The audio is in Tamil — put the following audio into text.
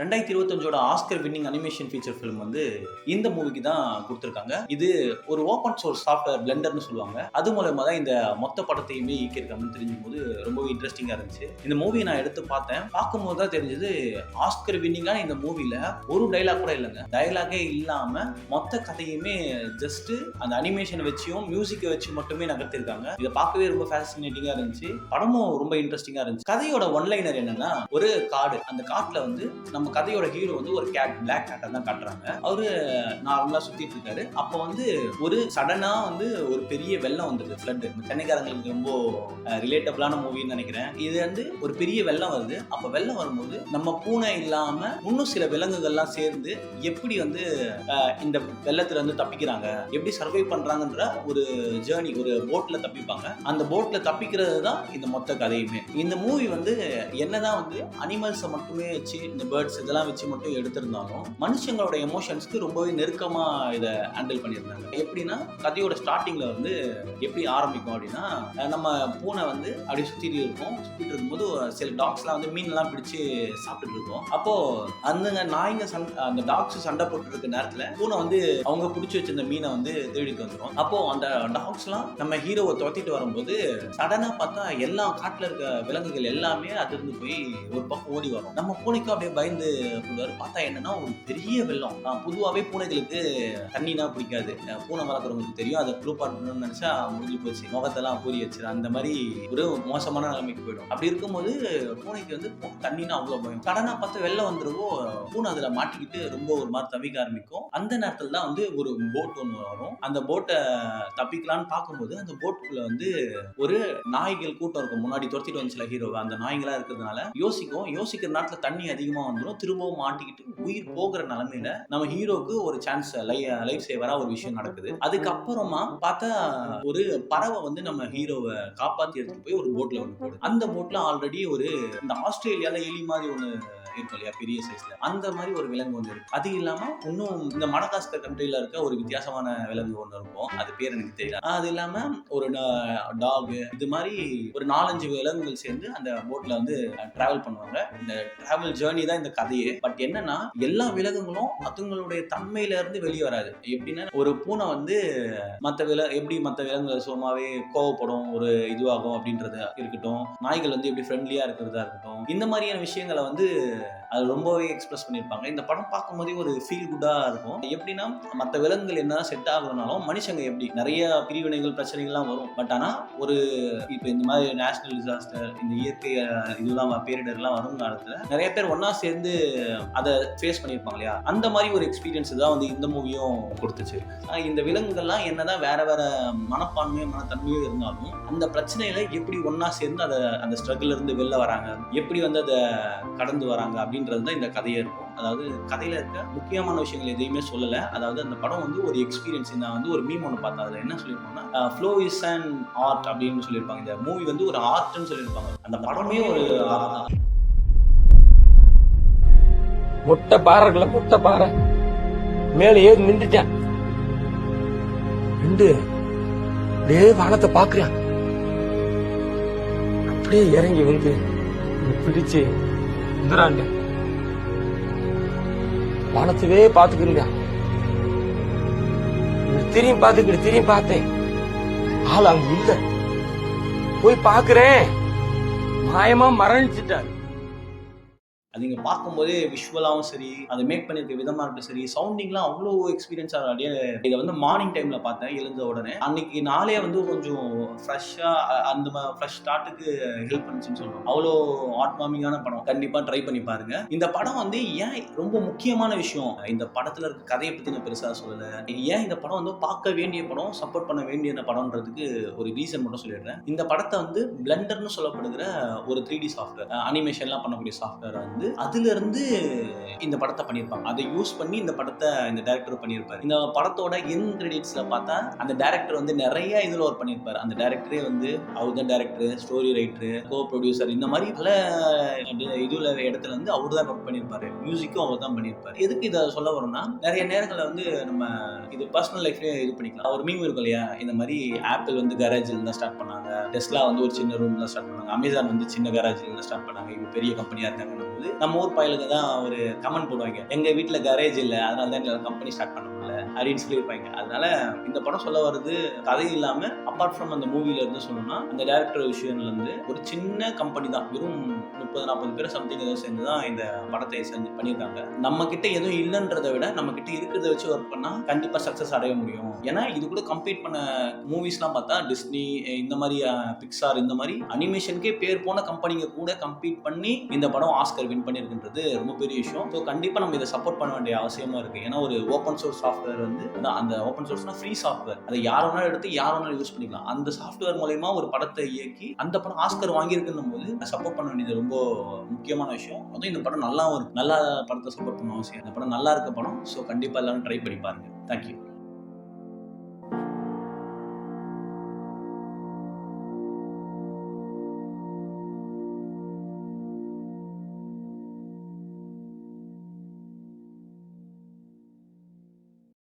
ரெண்டாயிரத்தி இருபத்தஞ்சோட Oscar winning animation feature film வந்து இந்த மூவிக்கு தான் கொடுத்துருக்காங்க. இது ஒரு ஓப்பன் சோர்ஸ் சாஃப்ட்வேர் பிளெண்டர்னு சொல்லுவாங்க. அது மூலமா தான் இந்த மொத்த படத்தையுமே இயக்கியிருக்காங்கன்னு தெரிஞ்சும் போது ரொம்பவே இன்ட்ரெஸ்டிங்காக இருந்துச்சு. இந்த மூவி நான் எடுத்து பார்த்தேன். பார்க்கும்போது தான் தெரிஞ்சது ஆஸ்கர் வின்னிங்கான இந்த மூவியில் ஒரு டைலாக் கூட இல்லைங்க. டைலாகே இல்லாமல் மொத்த கதையுமே ஜஸ்ட் அந்த அனிமேஷனை வச்சியும் மியூசிக்கை வச்சு மட்டுமே நகர்த்திருக்காங்க இதை பார்க்கவே ரொம்ப ஃபேசினேட்டிங்காக இருந்துச்சு. படமும் ரொம்ப இன்ட்ரெஸ்டிங்காக இருந்துச்சு. கதையோட ஒன்லைனர் என்னன்னா ஒரு கார்டு அந்த கார்டில் வந்து நம்ம கதையோட ஹீரோ வந்து ஒரு கேட் பிளாக் கேட்டை தான் காட்டுறாங்க. அவரு நார்மலா சுத்திட்டு இருக்காரு. அப்போ வந்து ஒரு சடனா வந்து ஒரு பெரிய வெள்ளம் வந்தது ஃப்ளட் சென்னைக்காரங்களுக்கு ரொம்ப ரிலேட்டபிளான மூவின்னு நினைக்கிறேன். இது வந்து ஒரு பெரிய வெள்ளம் வருது. அப்போ வெள்ளம் வரும்போது நம்ம பூனை இல்லாம இன்னும் சில விலங்குகள்லாம் சேர்ந்து எப்படி வந்து இந்த வெள்ளத்துல வந்து தப்பிக்கிறாங்க எப்படி சர்வை பண்றாங்கன்ற ஒரு ஜேர்னி ஒரு போட்ல தப்பிப்பாங்க. அந்த போட்ல தப்பிக்கிறது தான் இந்த மொத்த கதையுமே. இந்த மூவி வந்து என்னதான் வந்து அனிமல்ஸை மட்டுமே வச்சு இந்த பேர்ட்ஸ் இதெல்லாம் வச்சு மட்டும் எடுத்திருந்தாலும் மனுஷங்களோட எமோஷன்ஸ்க்கு ரொம்பவே நெருக்கமா இதை ஹேண்டில் பண்ணியிருந்தாங்க. எப்படின்னா கதையோட ஸ்டார்டிங்ல வந்து எப்படி ஆரம்பிக்கும் அப்படின்னா நம்ம பூனை வந்து அப்படியே சுத்திட்டு இருக்கும். சுத்திட்டு இருக்கும்போது சில டாக்ஸ்லாம் வந்து மீன்லாம் பிடிச்சு சாப்பிட்டுட்டு இருக்கும். அப்போ அந்த நாய்ங்க சண் அந்த டாக்ஸ் சண்டை போட்டு இருக்க நேரத்துல பூனை வந்து அவங்க பிடிச்சி வச்சிருந்த மீனை வந்து தேடிட்டு வந்துடும் அப்போ அந்த டாக்ஸ்லாம் நம்ம ஹீரோவை துரத்திட்டு வரும்போது சடனா பார்த்தா எல்லா காட்டுல இருக்க விலங்குகள் எல்லாமே அதிர்ந்து போய் ஒரு பக்கம் ஓடி வரும். நம்ம பூனைக்கும் அப்படியே பயந்து போடுவாரு பார்த்தா என்னன்னா ஒரு பெரிய வெள்ளம். பொதுவாகவே பூனைகளுக்கு தண்ணினா பிடிக்காது. பூனை வளர்க்குறவங்களுக்கு தெரியும். அதை ப்ளூ பண்ணணும்னு நினைச்சா முடிஞ்சு போச்சு. முகத்தெல்லாம் பூரி வச்சிரு அந்த மாதிரி ஒரு மோசமான நிலைமைக்கு போயிடும். அப்படி இருக்கும்போது பூனைக்கு வந்து தண்ணினா அவ்வளோ பயம். கடனாக பார்த்து வெள்ளம் வந்துருவோ பூனை அதில் மாட்டிக்கிட்டு ரொம்ப ஒரு மாதிரி தவிக்க ஆரம்பிக்கும். அந்த நேரத்தில் தான் வந்து ஒரு போட் ஒன்று வரும். அந்த போட்டை தப்பிக்கலான்னு பார்க்கும்போது அந்த போட்டுக்குள்ள வந்து ஒரு நாய்கள் கூட்டம் இருக்கும். முன்னாடி துரத்திட்டு வந்துச்சுல ஹீரோவை அந்த நாய்களா இருக்கிறதுனால யோசிக்கும். யோசிக்கிற நேரத்தில் தண்ணி அதிகமாக வந்துடும் திரும்பவும் மாட்டிக்கிட்டு உயிர் போகிற நிலமையில நம்ம ஹீரோக்கு ஒரு சான்ஸ் லைஃப் சேவரா ஒரு விஷயம் நடக்குது. அதுக்கப்புறமா பார்த்தா ஒரு பறவை வந்து நம்ம ஹீரோவை காப்பாத்தி எடுத்துட்டு போய் ஒரு போட்ல ஒன்று போடுது அந்த போட்ல ஆல்ரெடி ஒரு இந்த ஆஸ்திரேலியால எலி மாதிரி ஒன்று இருக்கும் இல்லையா பெரிய சைஸ்ல அந்த மாதிரி ஒரு விலங்கு ஒன்று இருக்கு. அது இல்லாம இன்னும் இந்த மடகாஸ்கர் கண்ட்ரில இருக்க ஒரு வித்தியாசமான விலங்கு ஒன்று இருக்கும். அது பேர் எனக்கு தெரியல. அது இல்லாம ஒரு டாக் இது மாதிரி ஒரு நாலஞ்சு விலங்குகள் சேர்ந்து அந்த போட்ல வந்து டிராவல் பண்ணுவாங்க. இந்த டிராவல் ஜேர்னி தான் இந்த கதையே. பட் என்னன்னா எல்லா விலங்குகளும் அதுங்களுடைய தன்மையில இருந்து வெளியே வராது. எப்படின்னா ஒரு பூனை வந்து மற்ற வில எப்படி மற்ற விலங்குகள் சும்மாவே கோவப்படும் ஒரு இதுவாகும் அப்படின்றது இருக்கட்டும். நாய்கள் வந்து எப்படி ஃப்ரெண்ட்லியா இருக்கிறதா இருக்கட்டும். இந்த மாதிரியான விஷயங்களை வந்து yeah. அது ரொம்பவே எக்ஸ்பிரஸ் பண்ணியிருப்பாங்க இந்த படம் பார்க்கும்போதே ஒரு ஃபீல் குட்டாக இருக்கும். எப்படின்னா மற்ற விலங்குகள் என்ன செட் ஆகணும்னாலும் மனுஷங்க எப்படி நிறைய பிரிவினைகள் பிரச்சனைகள்லாம் வரும். பட் ஆனால் ஒரு இப்போ இந்த மாதிரி நேஷனல் டிசாஸ்டர் இந்த இயற்கை இதெல்லாம் பேரிடர்லாம் வரும் காலத்தில் நிறைய பேர் ஒன்றா சேர்ந்து அதை ஃபேஸ் பண்ணியிருப்பாங்க இல்லையா? அந்த மாதிரி ஒரு எக்ஸ்பீரியன்ஸ் தான் வந்து இந்த மூவியும் கொடுத்துச்சு. இந்த விலங்குகள்லாம் என்னதான் வேற வேற மனப்பான்மையோ மனத்தன்மையோ இருந்தாலும் அந்த பிரச்சனையில எப்படி ஒன்றா சேர்ந்து அதை அந்த ஸ்ட்ரகிள் இருந்து வெளில வராங்க எப்படி வந்து அதை கடந்து வராங்க அப்படின்னு அப்படின்றது தான் இந்த கதையே இருக்கும். அதாவது கதையில இருக்க முக்கியமான விஷயங்கள் எதையுமே சொல்லலை. அதாவது அந்த படம் வந்து ஒரு எக்ஸ்பீரியன்ஸ் நான் வந்து ஒரு மீம் ஒன்று பார்த்தேன். அதில் என்ன சொல்லியிருப்பாங்கன்னா ஃப்ளோ இஸ் அண்ட் ஆர்ட் அப்படின்னு சொல்லியிருப்பாங்க. இந்த மூவி வந்து ஒரு ஆர்ட்னு சொல்லியிருப்பாங்க. அந்த படமே ஒரு ஆர்ட் தான். முட்டை பாறை இருக்குல்ல முட்டை பாறை. மேலே ஏறி நின்றுட்டேன். நின்று அப்படியே வானத்தை பாக்குறேன் அப்படியே இறங்கி வந்து பிடிச்சு இந்துராண்ட வானத்தவே பாத்துக்கிறீங்க திரும்பி பாத்துக்கிட்டு திரும்பி பார்த்தேன். ஆள் அங்க இல்ல. போய் பாக்குறேன் மாயமா மரணிச்சிட்டாரு. அது நீங்கள் பார்க்கும்போதே விஷுவலாகவும் சரி அதை மேக் பண்ணியிருக்க விதமாக இருக்கட்டும் சரி சவுண்டிங்லாம் அவ்வளோ எக்ஸ்பீரியன்ஸாக அப்படியே இதை வந்து மார்னிங் டைமில் பார்த்தேன் எழுந்த உடனே. அன்னைக்கு நாளே வந்து கொஞ்சம் ஃப்ரெஷ்ஷாக அந்த ஃப்ரெஷ் ஸ்டார்ட்டுக்கு ஹெல்ப் பண்ணுச்சுன்னு சொல்லணும். அவ்வளோ ஹார்ட் வார்மிங்கான படம். கண்டிப்பாக ட்ரை பண்ணி பாருங்க. இந்த படம் வந்து ஏன் ரொம்ப முக்கியமான விஷயம்? இந்த படத்தில் இருக்க கதையை பற்றி நான் பெருசாக சொல்லலை. ஏன் இந்த படம் வந்து பார்க்க வேண்டிய படம் சப்போர்ட் பண்ண வேண்டிய படம்ன்றதுக்கு ஒரு ரீசன் மட்டும் சொல்லிடுறேன். இந்த படத்தை வந்து பிளண்டர்னு சொல்லப்படுகிற ஒரு த்ரீ டி சாஃப்ட்வேர் அனிமேஷன்லாம் பண்ணக்கூடிய சாஃப்ட்வேர் வந்து அதுல அதுலேருந்து இந்த படத்தை பண்ணியிருப்பாங்க. அதை யூஸ் பண்ணி இந்த படத்தை இந்த டேரக்டர் பண்ணியிருப்பாரு. இந்த படத்தோட என் பார்த்தா அந்த டேரக்டர் வந்து நிறைய இதில் ஒர்க் பண்ணியிருப்பாரு. அந்த டேரக்டரே வந்து அவர் தான் director story writer co producer இந்த மாதிரி பல இதுல இடத்துல வந்து அவர் தான் ஒர்க் பண்ணியிருப்பாரு. மியூசிக்கும் அவர் தான் பண்ணியிருப்பாரு. எதுக்கு இதை சொல்ல வரோம்னா நிறைய நேரங்களில் வந்து நம்ம இது பர்சனல் லைஃப்லேயே இது பண்ணிக்கலாம். ஒரு மீம் இருக்கும் இல்லையா? இந்த மாதிரி ஆப்பிள் வந்து கரேஜில் தான் ஸ்டார்ட் பண்ணாங்க. டெஸ்லா வந்து ஒரு சின்ன ரூம்ல ஸ்டார்ட் பண்ணாங்க. அமேசான் வந்து சின்ன கரேஜில் தான் ஸ்டார்ட் பண்ணாங்க. இப்போ பெரிய கம்பெனியாக இருக்காங்க போது நம்ம ஊர் பயலுக்கு தான் ஒரு கமெண்ட் போடுவாங்க. எங்க வீட்டில் கரேஜ் இல்லை அதனால தான் எங்களால் கம்பெனி ஸ்டார்ட் பண்ண முடியல அப்படின்னு சொல்லியிருப்பாங்க. அதனால இந்த படம் சொல்ல வருது கதை இல்லாம அப்பார்ட் ஃப்ரம் அந்த மூவில இருந்து சொல்லணும்னா அந்த டேரக்டர் விஷயம்ல இருந்து ஒரு சின்ன கம்பெனி தான் வெறும் முப்பது நாற்பது பேர் சம்திங் ஏதோ சேர்ந்து தான் இந்த படத்தை செஞ்சு பண்ணியிருக்காங்க. நம்ம கிட்ட எதுவும் இல்லைன்றதை விட நம்ம கிட்ட இருக்கிறத வச்சு ஒர்க் பண்ணா கண்டிப்பா சக்சஸ் அடைய முடியும். ஏன்னா இது கூட கம்பீட் பண்ண மூவிஸ்லாம் பார்த்தா டிஸ்னி இந்த மாதிரி uh, பிக்சார் இந்த மாதிரி அனிமேஷனுக்கே பேர் போன கம்பெனிங்க கூட கம்பீட் பண்ணி இந்த படம் ஆஸ்கர் வின் பண்ணியிருக்கின்றது ரொம்ப பெரிய விஷயம். ஸோ கண்டிப்பாக நம்ம இதை சப்போர்ட் பண்ண வேண்டிய அவசியமாக இருக்குது ஏன்னா ஒரு ஓப்பன் சோர்ஸ் சாஃப்ட்வேர் வந்து அந்த ஓப்பன் சோர்ஸ்னா ஃப்ரீ சாஃப்ட்வேர் அதை யார் வேணாலும் எடுத்து யார் வேணாலும் யூஸ் பண்ணிக்கலாம். அந்த சாஃப்ட்வேர் மூலயமா ஒரு படத்தை இயக்கி அந்த படம் ஆஸ்கர் வாங்கியிருக்குன்னும் போது சப்போர்ட் பண்ண வேண்டியது ரொம்ப முக்கியமான விஷயம். அதுவும் இந்த படம் நல்லாவும் இருக்கு. நல்லா படத்தை சப்போர்ட் பண்ண அவசியம் இந்த படம் நல்லா இருக்க படம். ஸோ கண்டிப்பாக எல்லாரும் ட்ரை பண்ணி பாருங்க. தேங்க்யூ